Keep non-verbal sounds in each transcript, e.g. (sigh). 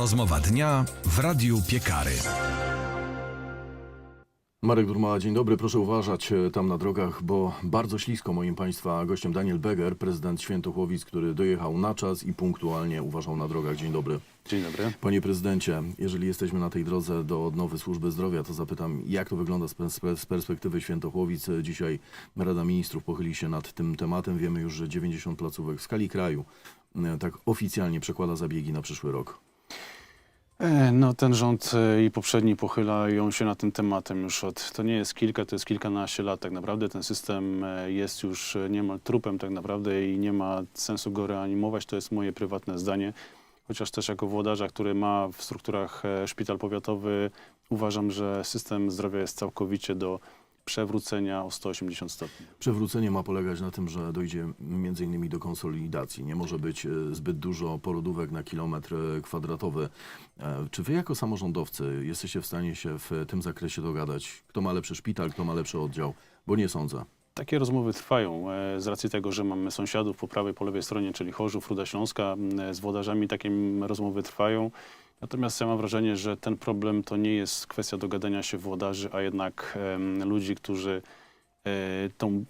Rozmowa dnia w Radiu Piekary. Marek Durmała, dzień dobry. Proszę uważać e, tam na drogach, bo bardzo ślisko moim Państwa gościem Daniel Beger, prezydent Świętochłowic, który dojechał na czas i punktualnie uważał na drogach. Dzień dobry. Dzień dobry. Panie prezydencie, jeżeli jesteśmy na tej drodze do odnowy służby zdrowia, to zapytam, jak to wygląda z perspektywy Świętochłowic? E, Dzisiaj Rada Ministrów pochyli się nad tym tematem. Wiemy już, że 90 placówek w skali kraju e, tak oficjalnie przekłada zabiegi na przyszły rok. E, No, ten rząd e, i poprzedni pochylają się nad tym tematem już od, to nie jest kilka, to jest kilkanaście lat tak naprawdę. Ten system e, jest już niemal trupem tak naprawdę i nie ma sensu go reanimować. To jest moje prywatne zdanie. Chociaż też jako włodarza, który ma w strukturach szpital powiatowy, uważam, że system zdrowia jest całkowicie do przewrócenia o 180 stopni. Przewrócenie ma polegać na tym, że dojdzie między innymi do konsolidacji. Nie może być e, zbyt dużo porodówek na kilometr e, kwadratowy. E, Czy wy jako samorządowcy jesteście w stanie się w tym zakresie dogadać? Kto ma lepszy szpital, kto ma lepszy oddział? Bo nie sądzę. Takie rozmowy trwają z racji tego, że mamy sąsiadów po prawej, po lewej stronie, czyli Chorzów, Ruda Śląska. Z włodarzami takie rozmowy trwają. Natomiast ja mam wrażenie, że ten problem to nie jest kwestia dogadania się włodarzy, a jednak ludzi, którzy e, tą,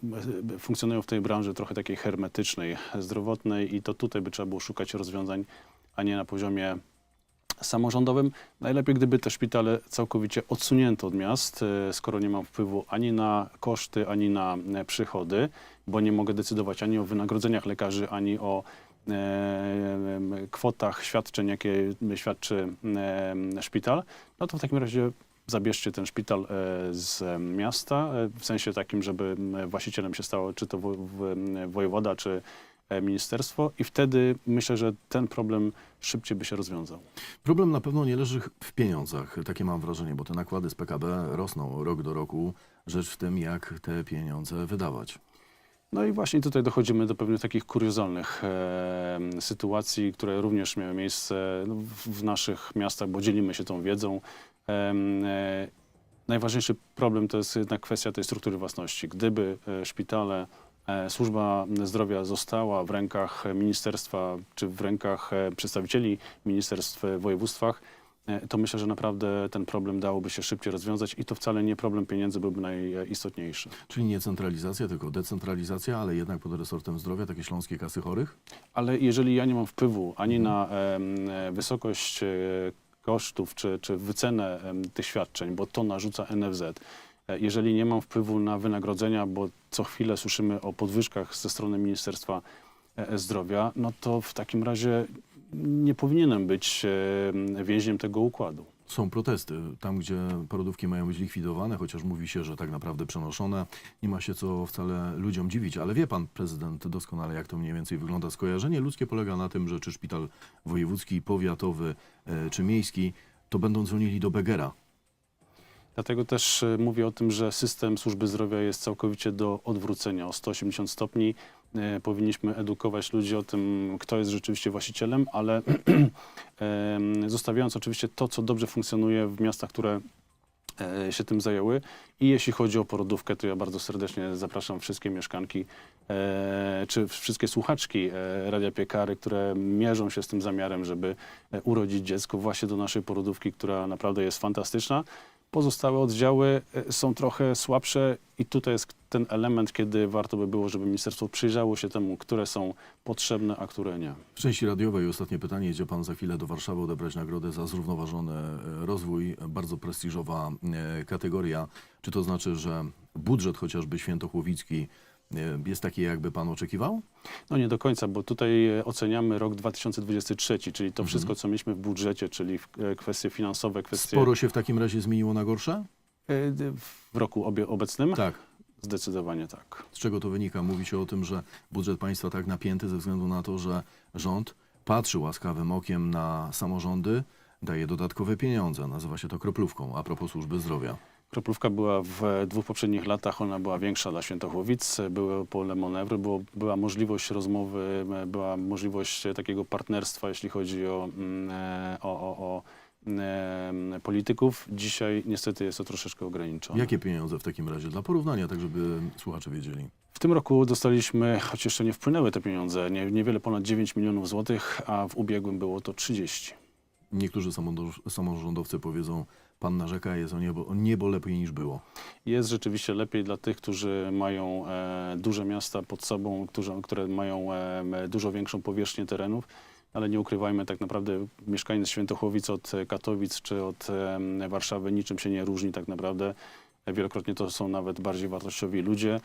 e, funkcjonują w tej branży trochę takiej hermetycznej, zdrowotnej i to tutaj by trzeba było szukać rozwiązań, a nie na poziomie samorządowym. Najlepiej, gdyby te szpitale całkowicie odsunięto od miast, e, skoro nie mam wpływu ani na koszty, ani na przychody, bo nie mogę decydować ani o wynagrodzeniach lekarzy, ani o kwotach świadczeń, jakie świadczy e, szpital, no to w takim razie zabierzcie ten szpital e, z e, miasta, e, w sensie takim, żeby właścicielem się stało czy to wojewoda, czy e, ministerstwo i wtedy myślę, że ten problem szybciej by się rozwiązał. Problem na pewno nie leży w pieniądzach. Takie mam wrażenie, bo te nakłady z PKB rosną rok do roku. Rzecz w tym, jak te pieniądze wydawać. No i właśnie tutaj dochodzimy do pewnych takich kuriozalnych e, sytuacji, które również miały miejsce no, w, naszych miastach, bo dzielimy się tą wiedzą. Em, e, najważniejszy problem to jest jednak kwestia tej struktury własności. Gdyby e, szpitale, e, służba zdrowia została w rękach ministerstwa czy w rękach e, przedstawicieli ministerstw w województwach, e, to myślę, że naprawdę ten problem dałoby się szybciej rozwiązać i to wcale nie problem pieniędzy byłby najistotniejszy. Czyli nie centralizacja, tylko decentralizacja, ale jednak pod resortem zdrowia takie śląskie kasy chorych? Ale jeżeli ja nie mam wpływu ani na em, e, wysokość e, kosztów czy, czy wycenę em, tych świadczeń, bo to narzuca NFZ, e, jeżeli nie mam wpływu na wynagrodzenia, bo co chwilę słyszymy o podwyżkach ze strony Ministerstwa e, Zdrowia, no to w takim razie nie powinienem być em, więźniem tego układu. Są protesty. Tam, gdzie porodówki mają być likwidowane, chociaż mówi się, że tak naprawdę przenoszone. Nie ma się co wcale ludziom dziwić, ale wie pan prezydent doskonale, jak to mniej więcej wygląda. Skojarzenie ludzkie polega na tym, że czy szpital wojewódzki, powiatowy e, czy miejski, to będą dzwonili do Begera. Dlatego też e, mówię o tym, że system służby zdrowia jest całkowicie do odwrócenia o 180 stopni. E, Powinniśmy edukować ludzi o tym, kto jest rzeczywiście właścicielem, ale (clears throat) zostawiając oczywiście to, co dobrze funkcjonuje w miastach, które e, się tym zajęły. I jeśli chodzi o porodówkę, to ja bardzo serdecznie zapraszam wszystkie mieszkanki e, czy wszystkie słuchaczki e, Radia Piekary, które mierzą się z tym zamiarem, żeby e, urodzić dziecko właśnie do naszej porodówki, która naprawdę jest fantastyczna. Pozostałe oddziały e, są trochę słabsze i tutaj jest ten element, kiedy warto by było, żeby ministerstwo przyjrzało się temu, które są potrzebne, a które nie. W części radiowej ostatnie pytanie. Jedzie pan za chwilę do Warszawy odebrać nagrodę za zrównoważony e, rozwój. Bardzo prestiżowa e, kategoria. Czy to znaczy, że budżet chociażby świętochłowicki jest taki, jakby pan oczekiwał? No nie do końca, bo tutaj e, oceniamy rok 2023, czyli to Mhm. wszystko, co mieliśmy w budżecie, czyli w- e, kwestie finansowe, kwestie Sporo się w takim razie zmieniło na gorsze? e, d- w roku obie, obecnym. Tak. Zdecydowanie tak. Z czego to wynika? Mówi się o tym, że budżet państwa tak napięty ze względu na to, że rząd patrzy łaskawym okiem na samorządy, daje dodatkowe pieniądze. Nazywa się to kroplówką, a propos służby zdrowia. Kroplówka była w dwóch poprzednich latach, ona była większa dla Świętochłowic, były pole manewru, było, była możliwość rozmowy, e, była możliwość e, takiego partnerstwa, jeśli chodzi o, mm, e, o, o, o em, polityków. Dzisiaj niestety jest to troszeczkę ograniczone. Jakie pieniądze w takim razie? Dla porównania, tak żeby słuchacze wiedzieli. W tym roku dostaliśmy, choć jeszcze nie wpłynęły te pieniądze, nie, niewiele ponad 9 milionów złotych, a w ubiegłym było to 30. niektórzy samorząd- samorządowcy powiedzą, pan narzeka, jest o niebo, o niebo lepiej niż było. Jest rzeczywiście lepiej dla tych, którzy mają e, duże miasta pod sobą, którzy, które mają e, dużo większą powierzchnię terenów, ale nie ukrywajmy, tak naprawdę mieszkaniec Świętochłowic od Katowic czy od e, Warszawy niczym się nie różni tak naprawdę. Wielokrotnie to są nawet bardziej wartościowi ludzie,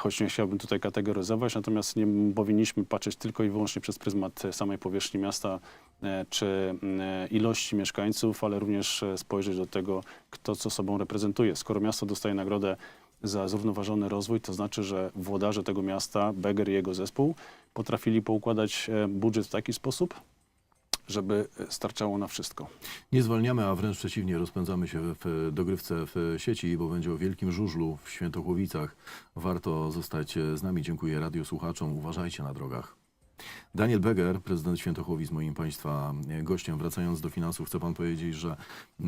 choć nie chciałbym tutaj kategoryzować, natomiast nie powinniśmy patrzeć tylko i wyłącznie przez pryzmat e, samej powierzchni miasta e, czy e, ilości mieszkańców, ale również e, spojrzeć do tego, kto co sobą reprezentuje. Skoro miasto dostaje nagrodę za zrównoważony rozwój, to znaczy, że włodarze tego miasta, Beger i jego zespół, potrafili poukładać e, budżet w taki sposób, żeby e, starczało na wszystko. Nie zwalniamy, a wręcz przeciwnie, rozpędzamy się w dogrywce w sieci, bo będzie o wielkim żużlu w Świętochłowicach. Warto zostać z nami. Dziękuję radiosłuchaczom. Uważajcie na drogach. Daniel Beger, prezydent Świętochłowic, moim Państwa e, gościem. Wracając do finansów, chcę Pan powiedzieć, że e,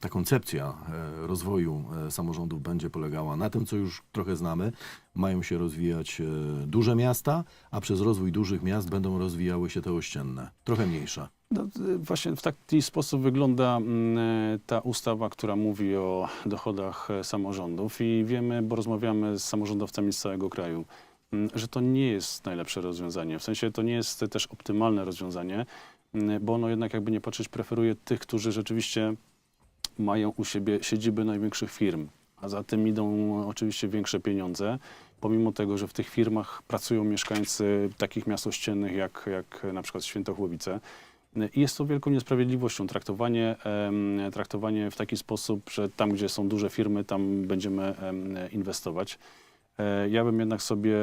ta koncepcja e, rozwoju e, samorządów będzie polegała na tym, co już trochę znamy. Mają się rozwijać e, duże miasta, a przez rozwój dużych miast będą rozwijały się te ościenne, trochę mniejsze. No, y, właśnie w taki sposób wygląda mm, e, ta ustawa, która mówi o dochodach e, samorządów i wiemy, bo rozmawiamy z samorządowcami z całego kraju, mm, że to nie jest najlepsze rozwiązanie. W sensie to nie jest też optymalne rozwiązanie, mm, bo ono jednak jakby nie patrzeć preferuje tych, którzy rzeczywiście mają u siebie siedziby największych firm, a za tym idą oczywiście większe pieniądze. Pomimo tego, że w tych firmach pracują mieszkańcy takich miast ościennych jak, jak na przykład Świętochłowice, jest to wielką niesprawiedliwością. Traktowanie, traktowanie w taki sposób, że tam, gdzie są duże firmy, tam będziemy em, inwestować. E, Ja bym jednak sobie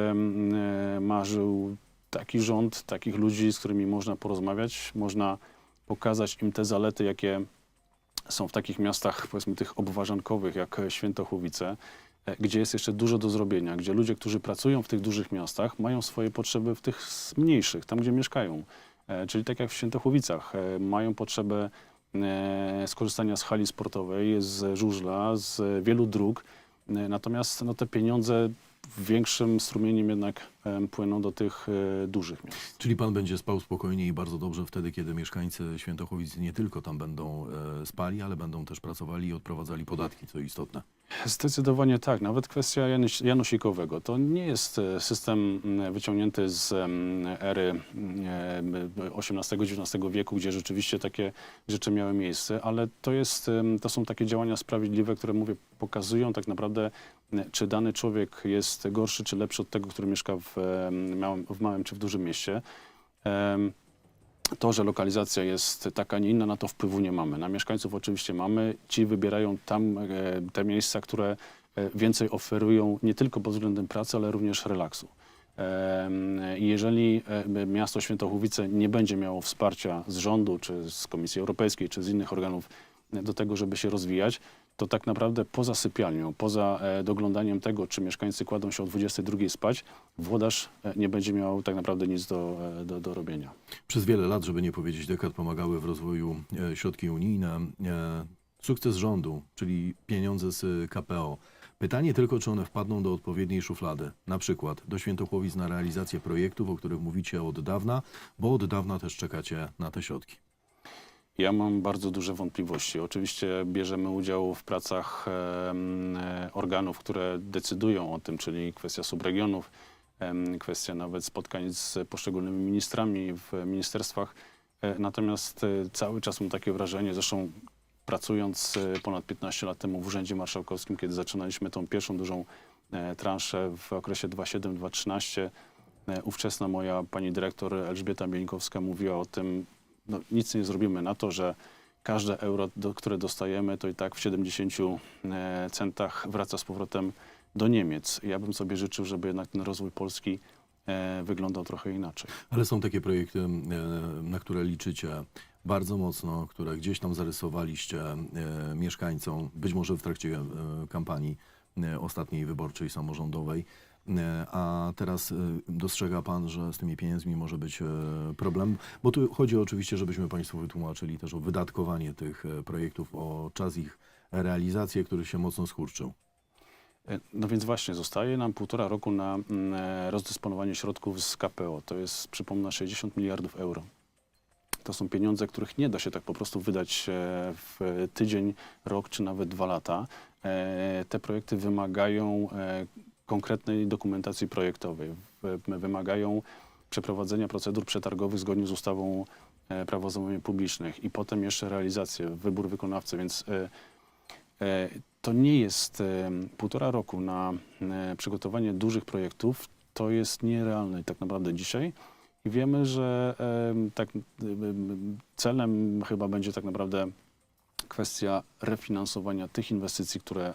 marzył taki rząd, takich ludzi, z którymi można porozmawiać, można pokazać im te zalety, jakie są w takich miastach, powiedzmy tych obwarzankowych, jak Świętochłowice, e, gdzie jest jeszcze dużo do zrobienia, gdzie ludzie, którzy pracują w tych dużych miastach, mają swoje potrzeby w tych mniejszych, tam gdzie mieszkają. E, Czyli tak jak w Świętochłowicach, e, mają potrzebę e, skorzystania z hali sportowej, z żużla, z wielu dróg. Natomiast no, te pieniądze w większym strumieniem jednak płyną do tych e, dużych miast. Czyli pan będzie spał spokojnie i bardzo dobrze wtedy, kiedy mieszkańcy Świętochłowic nie tylko tam będą e, spali, ale będą też pracowali i odprowadzali podatki, co istotne. Zdecydowanie tak. Nawet kwestia Janusikowego. To nie jest e, system wyciągnięty z ery XVIII-XIX wieku, gdzie rzeczywiście takie rzeczy miały miejsce, ale to, jest, to są takie działania sprawiedliwe, które mówię, pokazują tak naprawdę, czy dany człowiek jest gorszy czy lepszy od tego, który mieszka w w małym czy w dużym mieście. To, że lokalizacja jest taka, nie inna, na to wpływu nie mamy. Na mieszkańców oczywiście mamy. Ci wybierają tam e, te miejsca, które e, więcej oferują nie tylko pod względem pracy, ale również relaksu. Jeżeli e, miasto Świętochłowice nie będzie miało wsparcia z rządu, czy z Komisji Europejskiej, czy z innych organów do tego, żeby się rozwijać, to tak naprawdę poza sypialnią, poza e, doglądaniem tego, czy mieszkańcy kładą się o 22 spać, włodarz e, nie będzie miał tak naprawdę nic do, e, do, do robienia. Przez wiele lat, żeby nie powiedzieć dekad, pomagały w rozwoju środki unijne. Sukces rządu, czyli pieniądze z KPO. Pytanie tylko, czy one wpadną do odpowiedniej szuflady. Na przykład do Świętochłowic na realizację projektów, o których mówicie od dawna, bo od dawna też czekacie na te środki. Ja mam bardzo duże wątpliwości. Oczywiście bierzemy udział w pracach e, organów, które decydują o tym, czyli kwestia subregionów, kwestia nawet spotkań z poszczególnymi ministrami w ministerstwach. E, Natomiast e, cały czas mam takie wrażenie, zresztą pracując ponad 15 lat temu w Urzędzie Marszałkowskim, kiedy zaczynaliśmy tą pierwszą dużą transzę w okresie 2007-2013, e, ówczesna moja pani dyrektor Elżbieta Mielinkowska mówiła o tym, no, nic nie zrobimy na to, że każde euro, do, które dostajemy, to i tak w 70 e, centach wraca z powrotem do Niemiec. Ja bym sobie życzył, żeby jednak ten rozwój Polski e, wyglądał trochę inaczej. Ale są takie projekty, e, na które liczycie bardzo mocno, które gdzieś tam zarysowaliście mieszkańcom, być może w trakcie kampanii ostatniej wyborczej samorządowej. E, A teraz e, dostrzega Pan, że z tymi pieniędzmi może być e, problem, bo tu chodzi oczywiście, żebyśmy Państwu wytłumaczyli też o wydatkowanie tych projektów, o czas ich realizację, który się mocno skurczył. No więc właśnie, zostaje nam półtora roku na mm, rozdysponowanie środków z KPO. To jest, przypomnę, 60 miliardów euro. To są pieniądze, których nie da się tak po prostu wydać w tydzień, rok czy nawet dwa lata. Te projekty wymagają konkretnej dokumentacji projektowej, wy- wymagają przeprowadzenia procedur przetargowych zgodnie z ustawą e, Prawo zamówień publicznych i potem jeszcze realizację, wybór wykonawcy, więc e, e, to nie jest półtora roku na przygotowanie dużych projektów, to jest nierealne tak naprawdę dzisiaj. I wiemy, że tak em, celem chyba będzie tak naprawdę kwestia refinansowania tych inwestycji, które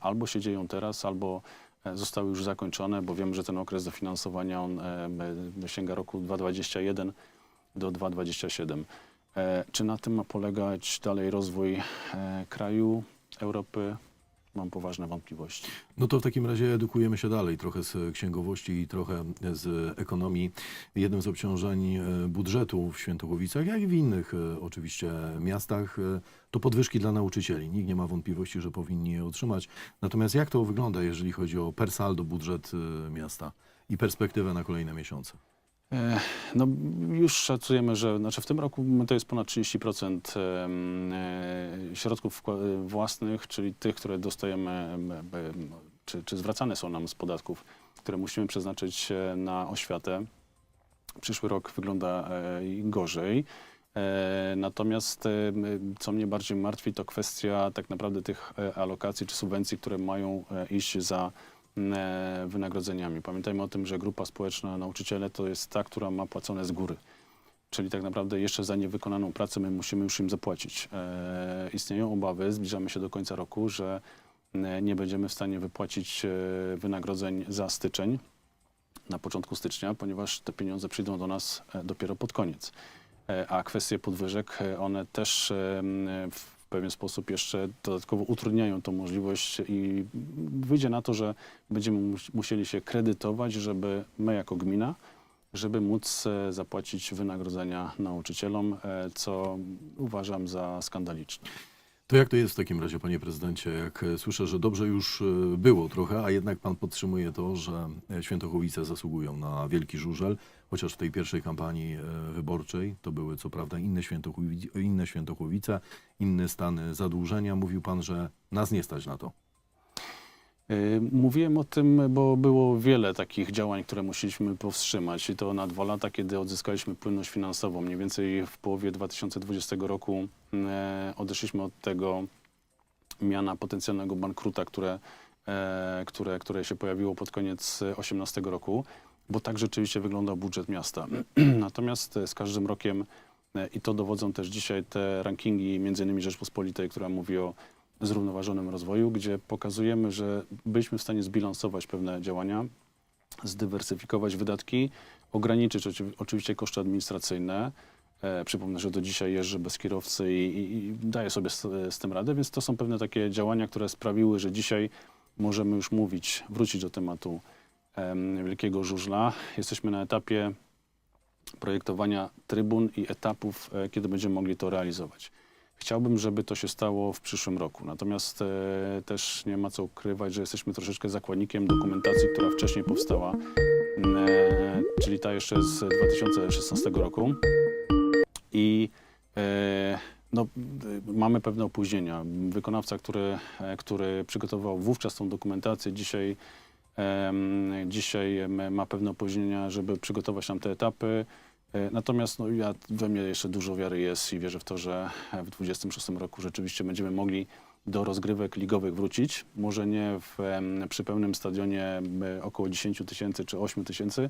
albo się dzieją teraz, albo zostały już zakończone, bo wiemy, że ten okres dofinansowania on e, sięga roku 2021 do 2027. E, Czy na tym ma polegać dalej rozwój e, kraju, Europy? Mam poważne wątpliwości. No to w takim razie edukujemy się dalej, trochę z księgowości i trochę z ekonomii. Jednym z obciążeń e, budżetu w Świętochowicach, jak i w innych e, oczywiście miastach, e, to podwyżki dla nauczycieli. Nikt nie ma wątpliwości, że powinni je otrzymać. Natomiast jak to wygląda, jeżeli chodzi o per saldo budżet miasta i perspektywę na kolejne miesiące? E, No, już szacujemy, że znaczy w tym roku to jest ponad 30% em, e, środków wkła- własnych, czyli tych, które dostajemy, em, em, czy, czy zwracane są nam z podatków, które musimy przeznaczyć e, na oświatę. Przyszły rok wygląda e, gorzej. E, Natomiast e, co mnie bardziej martwi, to kwestia tak naprawdę tych e, alokacji czy subwencji, które mają e, iść za e, wynagrodzeniami. Pamiętajmy o tym, że grupa społeczna nauczyciele to jest ta, która ma płacone z góry. Czyli tak naprawdę jeszcze za niewykonaną pracę my musimy już im zapłacić. E, istnieją obawy, zbliżamy się do końca roku, że e, nie będziemy w stanie wypłacić e, wynagrodzeń za styczeń na początku stycznia, ponieważ te pieniądze przyjdą do nas e, dopiero pod koniec. E, a kwestie podwyżek, e, one też e, w pewien sposób jeszcze dodatkowo utrudniają tą możliwość i wyjdzie na to, że będziemy mus- musieli się kredytować, żeby my jako gmina, żeby móc e, zapłacić wynagrodzenia nauczycielom, e, co uważam za skandaliczne. To jak to jest w takim razie, panie prezydencie, jak e, słyszę, że dobrze już e, było trochę, a jednak pan podtrzymuje to, że e, Świętochłowice zasługują na wielki żużel, chociaż w tej pierwszej kampanii wyborczej to były co prawda inne, Świętochłowi- inne Świętochłowice, inne stany zadłużenia. Mówił pan, że nas nie stać na to. Y, Mówiłem o tym, bo było wiele takich działań, które musieliśmy powstrzymać i to na dwa lata, kiedy odzyskaliśmy płynność finansową. Mniej więcej w połowie 2020 roku e, odeszliśmy od tego miana potencjalnego bankruta, które, e, które, które się pojawiło pod koniec 2018 roku, bo tak rzeczywiście wyglądał budżet miasta. (clears throat) Natomiast z każdym rokiem, i to dowodzą też dzisiaj te rankingi, między innymi Rzeczpospolitej, która mówi o zrównoważonym rozwoju, gdzie pokazujemy, że byliśmy w stanie zbilansować pewne działania, zdywersyfikować wydatki, ograniczyć oczy- oczywiście koszty administracyjne. E, przypomnę, że do dzisiaj jeżdżę bez kierowcy i, i, i daję sobie z, z tym radę, więc to są pewne takie działania, które sprawiły, że dzisiaj możemy już mówić, wrócić do tematu em, Wielkiego Żużla. Jesteśmy na etapie projektowania trybun i etapów, e, kiedy będziemy mogli to realizować. Chciałbym, żeby to się stało w przyszłym roku. Natomiast e, też nie ma co ukrywać, że jesteśmy troszeczkę zakładnikiem dokumentacji, która wcześniej powstała, e, czyli ta jeszcze z 2016 roku. I e, no, y, mamy pewne opóźnienia. Wykonawca, który, e, który przygotował wówczas tą dokumentację, dzisiaj, em, dzisiaj ma pewne opóźnienia, żeby przygotować nam te etapy. E, Natomiast no, ja, we mnie jeszcze dużo wiary jest i wierzę w to, że w 2026 roku rzeczywiście będziemy mogli do rozgrywek ligowych wrócić. Może nie w, przy pełnym stadionie około 10 tysięcy czy 8 tysięcy,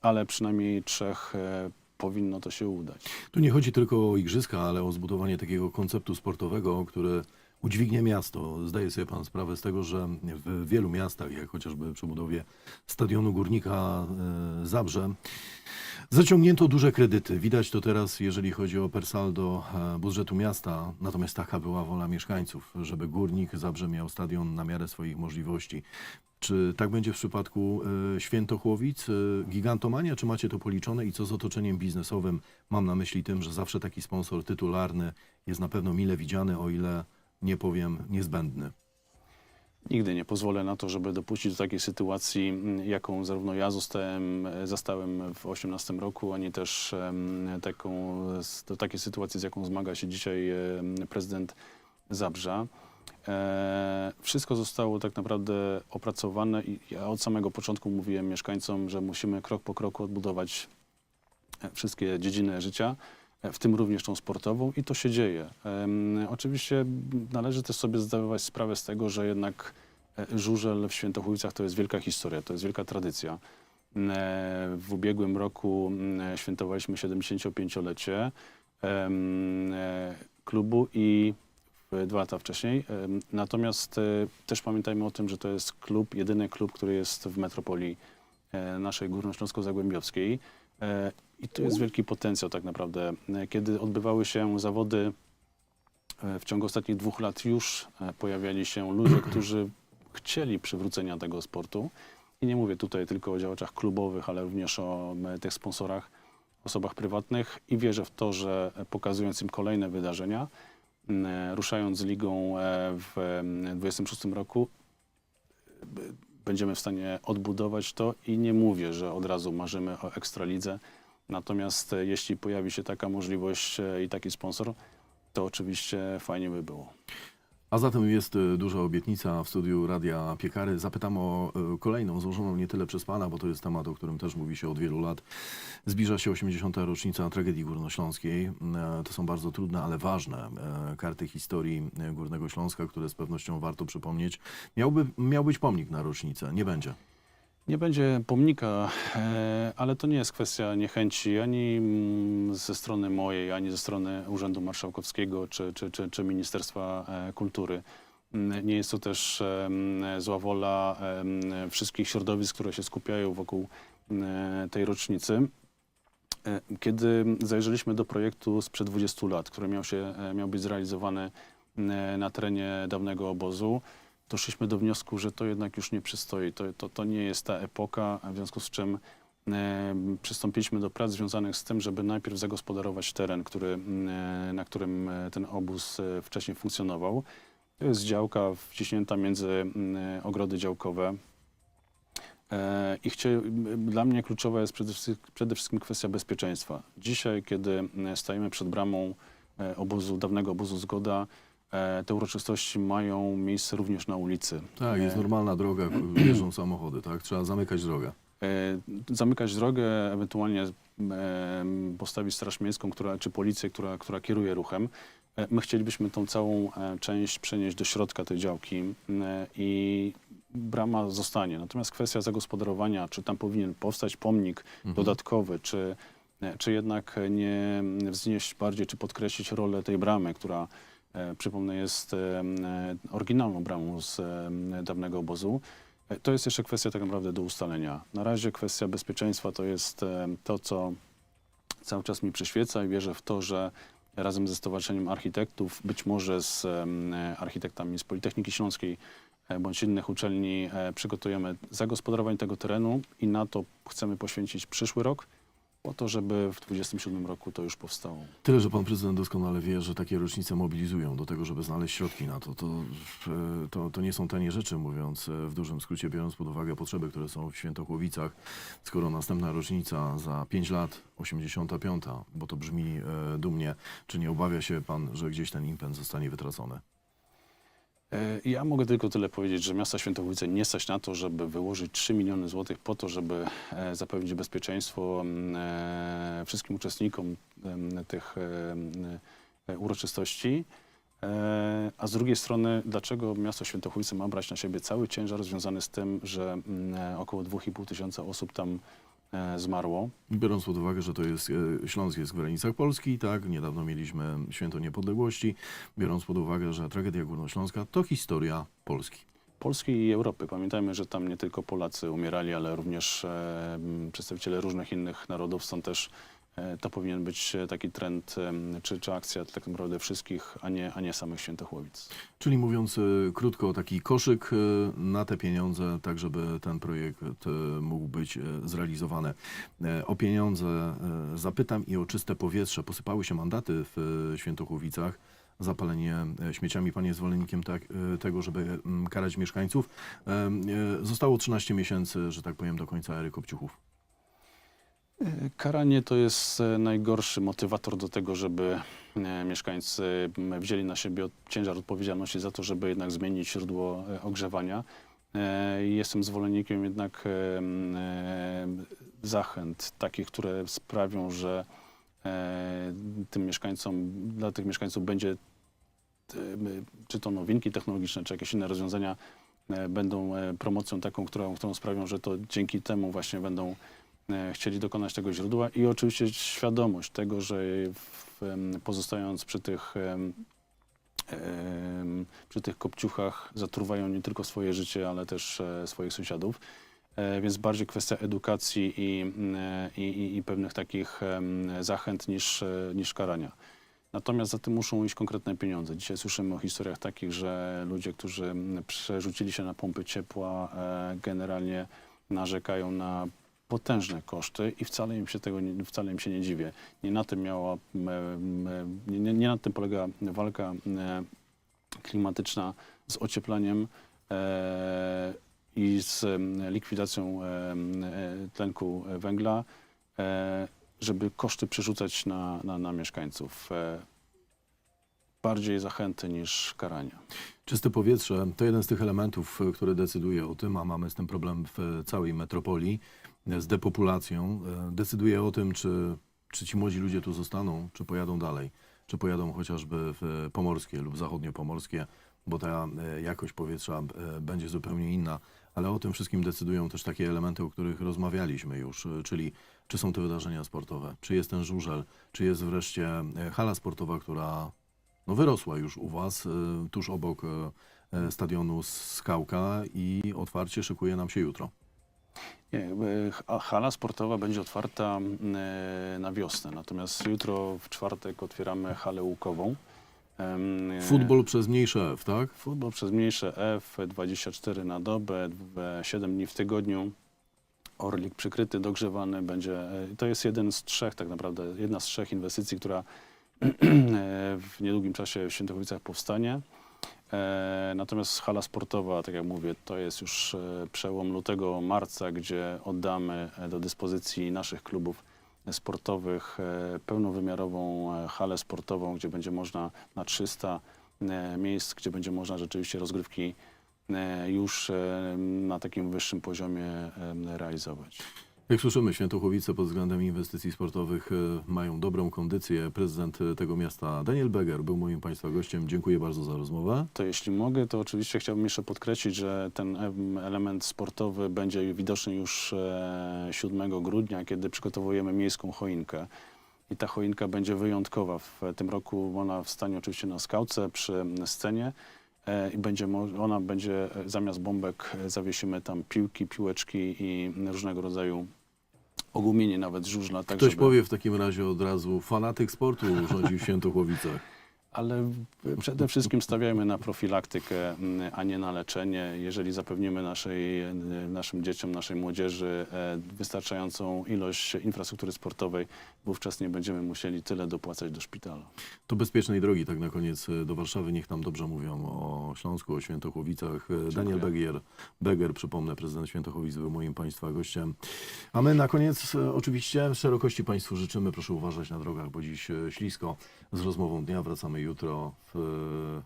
ale przynajmniej trzech e, powinno to się udać. Tu nie chodzi tylko o igrzyska, ale o zbudowanie takiego konceptu sportowego, który udźwignie miasto. Zdaje sobie pan sprawę z tego, że w wielu miastach, jak chociażby przy budowie stadionu Górnika e, Zabrze, zaciągnięto duże kredyty. Widać to teraz, jeżeli chodzi o persaldo e, budżetu miasta. Natomiast taka była wola mieszkańców, żeby Górnik Zabrze miał stadion na miarę swoich możliwości. Czy tak będzie w przypadku e, Świętochłowic, Gigantomania, czy macie to policzone i co z otoczeniem biznesowym? Mam na myśli tym, że zawsze taki sponsor tytularny jest na pewno mile widziany, o ile nie powiem niezbędny. Nigdy nie pozwolę na to, żeby dopuścić do takiej sytuacji, m, jaką zarówno ja zostałem, e, zastałem w 18 roku, ani też taką, do takiej sytuacji, z jaką zmaga się dzisiaj prezydent Zabrza. E, wszystko zostało tak naprawdę opracowane i ja od samego początku mówiłem mieszkańcom, że musimy krok po kroku odbudować e, wszystkie dziedziny życia, w tym również tą sportową i to się dzieje. Oczywiście należy też sobie zdawać sprawę z tego, że jednak e, żużel w Świętochówicach to jest wielka historia, to jest wielka tradycja. E, W ubiegłym roku m, świętowaliśmy 75-lecie em, e, klubu i dwa lata wcześniej. Natomiast e, też pamiętajmy o tym, że to jest klub, jedyny klub, który jest w metropolii e, naszej Górnośląsko-Zagłębiowskiej. E, I tu jest wielki potencjał tak naprawdę. E, Kiedy odbywały się zawody e, w ciągu ostatnich dwóch lat już pojawiali się ludzie, (clears throat) którzy chcieli przywrócenia tego sportu. I nie mówię tutaj tylko o działaczach klubowych, ale również o tych sponsorach, osobach prywatnych i wierzę w to, że pokazując im kolejne wydarzenia, m, e, ruszając z ligą w em, 26 roku, e, b- będziemy w stanie odbudować to i nie mówię, że od razu marzymy o ekstralidze. Natomiast e, jeśli pojawi się taka możliwość e, i taki sponsor, to oczywiście fajnie by było. A zatem jest e, duża obietnica w studiu Radia Piekary. Zapytam o e, kolejną, złożoną nie tyle przez Pana, bo to jest temat, o którym też mówi się od wielu lat. Zbliża się 80. rocznica tragedii górnośląskiej. E, To są bardzo trudne, ale ważne karty historii Górnego Śląska, które z pewnością warto przypomnieć. Miałby, miał być pomnik na rocznicę, nie będzie. Nie będzie pomnika, e, ale to nie jest kwestia niechęci ani mm, ze strony mojej, ani ze strony Urzędu Marszałkowskiego czy, czy, czy, czy Ministerstwa e, Kultury. Mm, Nie jest to też zła wola wszystkich środowisk, które się skupiają wokół e, tej rocznicy. Kiedy zajrzeliśmy do projektu sprzed 20 lat, który miał, się, miał być zrealizowany na terenie dawnego obozu, doszliśmy do wniosku, że to jednak już nie przystoi. To, to, to nie jest ta epoka, w związku z czym e, przystąpiliśmy do prac związanych z tym, żeby najpierw zagospodarować teren, który, e, na którym e, ten obóz e, wcześniej funkcjonował. To jest działka wciśnięta między m, ogrody działkowe. E, I chcie, dla mnie kluczowa jest przede wszystkim, przede wszystkim kwestia bezpieczeństwa. Dzisiaj, kiedy stajemy przed bramą e, obozu, dawnego obozu Zgoda, e, te uroczystości mają miejsce również na ulicy. Tak, jest E, normalna droga, jeżdżą (clears throat) samochody, tak? Trzeba zamykać drogę. E, zamykać drogę, ewentualnie e, postawić straż miejską, która, czy policję, która, która kieruje ruchem. E, My chcielibyśmy tą całą e, część przenieść do środka tej działki e, i brama zostanie. Natomiast kwestia zagospodarowania, czy tam powinien powstać pomnik Mhm. dodatkowy, czy, e, czy jednak nie wznieść bardziej, czy podkreślić rolę tej bramy, która przypomnę jest e, e, oryginalną bramą z e, dawnego obozu. E, To jest jeszcze kwestia tak naprawdę do ustalenia. Na razie kwestia bezpieczeństwa to jest e, to, co cały czas mi przyświeca i wierzę w to, że razem ze Stowarzyszeniem Architektów, być może z e, architektami z Politechniki Śląskiej e, bądź innych uczelni e, przygotujemy zagospodarowanie tego terenu i na to chcemy poświęcić przyszły rok, po to, żeby w 2027 roku to już powstało. Tyle, że pan prezydent doskonale wie, że takie rocznice mobilizują do tego, żeby znaleźć środki na to. To, e, to, to nie są tanie rzeczy, mówiąc e, w dużym skrócie, biorąc pod uwagę potrzeby, które są w Świętochłowicach. Skoro następna rocznica za 5 lat, 85, bo to brzmi e, dumnie, czy nie obawia się pan, że gdzieś ten impet zostanie wytracony? E, Ja mogę tylko tyle powiedzieć, że miasta Świętochłowice nie stać na to, żeby wyłożyć 3 miliony złotych po to, żeby e, zapewnić bezpieczeństwo e, wszystkim uczestnikom tych uroczystości. A z drugiej strony, dlaczego miasto Świętochłowice ma brać na siebie cały ciężar związany z tym, że około 2,5 tysiąca osób tam zmarło? Biorąc pod uwagę, że to jest, e, Śląsk jest w granicach Polski, tak, niedawno mieliśmy Święto Niepodległości, biorąc pod uwagę, że tragedia górnośląska to historia Polski. Polski i Europy. Pamiętajmy, że tam nie tylko Polacy umierali, ale również e, przedstawiciele różnych innych narodów. Stąd też e, to powinien być e, taki trend czy, czy akcja tak naprawdę wszystkich, a nie, a nie samych Świętochłowic. Czyli mówiąc e, krótko, taki koszyk e, na te pieniądze, tak żeby ten projekt e, mógł być e, zrealizowany. E, O pieniądze e, zapytam i o czyste powietrze. Posypały się mandaty w e, Świętochłowicach. zapalenie e, śmieciami. Pan jest zwolennikiem tak, e, tego, żeby mm, karać mieszkańców. E, e, Zostało 13 miesięcy, że tak powiem, do końca ery Kopciuchów. Karanie to jest e, najgorszy motywator do tego, żeby e, mieszkańcy wzięli na siebie ciężar odpowiedzialności za to, żeby jednak zmienić źródło e, ogrzewania. Jestem zwolennikiem jednak zachęt takich, które sprawią, że tym mieszkańcom, dla tych mieszkańców będzie, czy to nowinki technologiczne, czy jakieś inne rozwiązania będą promocją taką, którą, którą sprawią, że to dzięki temu właśnie będą chcieli dokonać tego źródła i oczywiście świadomość tego, że w, pozostając przy tych, przy tych kopciuchach zatruwają nie tylko swoje życie, ale też e, swoich sąsiadów. E, Więc bardziej kwestia edukacji i, e, i, i, pewnych takich zachęt niż, e, niż karania. Natomiast za tym muszą iść konkretne pieniądze. Dzisiaj słyszymy o historiach takich, że ludzie, którzy przerzucili się na pompy ciepła, e, generalnie narzekają na potężne koszty i wcale im się tego nie, wcale im się nie dziwię. Nie na tym miała, nie, nie- nie na tym polega walka e, klimatyczna z ocieplaniem e, i z likwidacją e, tlenku węgla, żeby koszty przerzucać na, na, na mieszkańców. Bardziej zachęty niż karania. Czyste powietrze to jeden z tych elementów, który decyduje o tym, a mamy z tym problem w całej metropolii, z depopulacją. E, Decyduje o tym, czy, czy ci młodzi ludzie tu zostaną, czy pojadą dalej, czy pojadą chociażby w pomorskie lub zachodniopomorskie, bo ta e, jakość powietrza e, będzie zupełnie inna. Ale o tym wszystkim decydują też takie elementy, o których rozmawialiśmy już, czyli czy są te wydarzenia sportowe, czy jest ten żużel, czy jest wreszcie hala sportowa, która no wyrosła już u Was, tuż obok stadionu Skałka i otwarcie szykuje nam się jutro. Nie, e, hala sportowa będzie otwarta e, na wiosnę, natomiast jutro w czwartek otwieramy halę łukową. E, Futbol przez mniejsze F, tak? Futbol przez mniejsze F, 24 na dobę, w 7 dni w tygodniu. Orlik przykryty, dogrzewany będzie. e, To jest jeden z trzech, tak naprawdę, jedna z trzech inwestycji, która (clears throat) e, w niedługim czasie w Świętochowicach powstanie. E, Natomiast hala sportowa, tak jak mówię, to jest już e, przełom lutego, marca, gdzie oddamy e, do dyspozycji naszych klubów sportowych pełnowymiarową halę sportową, gdzie będzie można na 300 e, miejsc, gdzie będzie można rzeczywiście rozgrywki już na takim wyższym poziomie realizować. Jak słyszymy, Świętochłowice pod względem inwestycji sportowych y, mają dobrą kondycję. Prezydent y, tego miasta, Daniel Beger, był moim Państwa gościem. Dziękuję bardzo za rozmowę. To jeśli mogę, to oczywiście chciałbym jeszcze podkreślić, że ten em, element sportowy będzie widoczny już e, 7 grudnia, kiedy przygotowujemy miejską choinkę. I ta choinka będzie wyjątkowa. W tym roku ona wstanie oczywiście na skałce przy scenie e, i będzie, ona będzie, e, zamiast bombek e, zawiesimy tam piłki, piłeczki i różnego rodzaju ogumienie nawet żużla. Tak Ktoś żeby- powie w takim razie od razu, fanatyk sportu rządzi w Świętochłowicach. Ale przede wszystkim stawiajmy na profilaktykę, a nie na leczenie. Jeżeli zapewnimy naszej, e, naszym dzieciom, naszej młodzieży e, wystarczającą ilość infrastruktury sportowej, wówczas nie będziemy musieli tyle dopłacać do szpitala. To bezpiecznej drogi, tak na koniec y, do Warszawy. Niech tam dobrze mówią o Śląsku, o Świętochłowicach. Y, Daniel Begier, Beger, przypomnę, prezydent Świętochłowic był moim Państwa gościem. A my na koniec oczywiście szerokości Państwu życzymy. Proszę uważać na drogach, bo dziś ślisko. Z rozmową dnia wracamy jutro w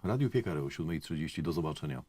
y, Radiu Piekary o 7.30. Do zobaczenia.